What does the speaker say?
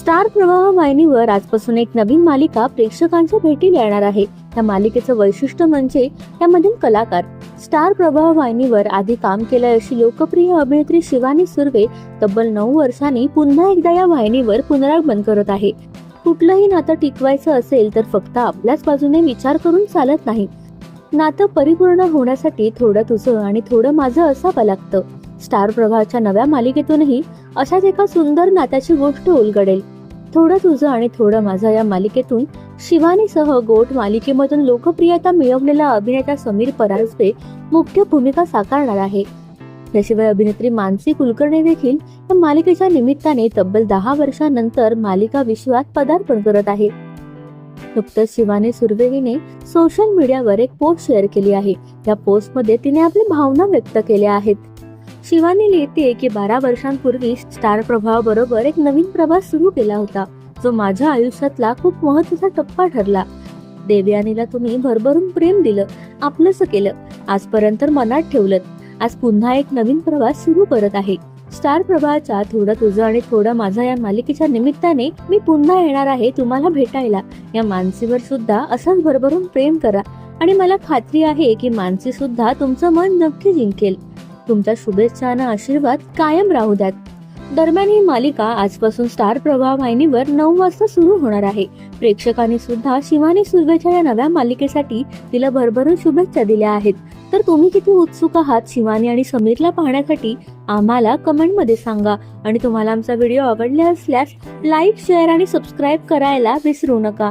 Star प्रवाह वाहिनीवर आजपासून एक नवीन मालिका प्रेक्षकांच्या भेटीला येणार आहे. या मालिकेचं वैशिष्ट्य म्हणजे त्यामधील कलाकार स्टार प्रवाह वाहिनीवर आधी काम केलं अशी लोकप्रिय अभिनेत्री शिवानी सुर्वे तब्बल नऊ वर्षांनी पुन्हा एकदा या वाहिनीवर पुनरागमन करत आहे. कुठलंही नातं टिकवायचं असेल तर फक्त आपल्याच बाजूने विचार करून चालत नाही. नातं परिपूर्ण होण्यासाठी थोडं तुझं आणि थोडं माझं असावं लागतं. स्टार प्रभाच्या नव्या मालिकेतूनही अशाच एका सुंदर नात्याची गोष्ट उलगडेल. थोडं तुझं आणि थोडं माझं या मालिकेतून शिवानीसह गोट मालिकेमधून लोकप्रियता मिळवलेला अभिनेता समीर परांजपे मुख्य भूमिका साकारणार आहे. याशिवाय अभिनेत्री मानसी कुलकर्णी देखील या मालिकेच्या निमित्ताने तब्बल दहा वर्षांनंतर मालिका विश्वात पदार्पण करत आहे. नुकतंच शिवानी सुर्वे हिने सोशल मीडियावर एक पोस्ट शेअर केली आहे. या पोस्टमध्ये तिने आपल्या भावना व्यक्त केल्या आहेत. शिवानी लिहिते की बारा वर्षांपूर्वी स्टार प्रभावाबरोबर एक नवीन प्रवास सुरू केला होता. जो माझ्या आयुष्यातला खूप महत्त्वाचा टप्पा ठरला. देवयानीला तुम्ही भरभरून प्रेम दिलं आपलंसं केलं आजपर्यंत मनात ठेवलं आज पुन्हा एक नवीन प्रवास सुरू करत आहे. स्टार प्रभाच्या थोडं तुझं आणि थोडं माझा या मालिकेच्या निमित्ताने मी पुन्हा येणार आहे तुम्हाला भेटायला. या मानसीवर सुद्धा असंच भरभरून प्रेम करा. आणि मला खात्री आहे की मानसी सुद्धा तुमचं मन नक्की जिंकेल. तुमच्या शुभेच्छा आणि आशीर्वाद कायम राहू द्यात. दरम्यान ही मालिका आजपासून स्टार प्रभाव वाहिनीवर नऊ वाजता सुरू होणार आहे. प्रेक्षकांनी सुद्धा शिवानी सुर्वेच्या या नव्या मालिकेसाठी तिला भरभरून शुभेच्छा दिल्या आहेत. तर तुम्ही किती उत्सुक आहात शिवानी आणि समीरला पाहण्यासाठी आम्हाला कमेंटमध्ये सांगा. आणि तुम्हाला आमचा व्हिडिओ आवडला असल्यास लाईक शेअर आणि सबस्क्राईब करायला विसरू नका.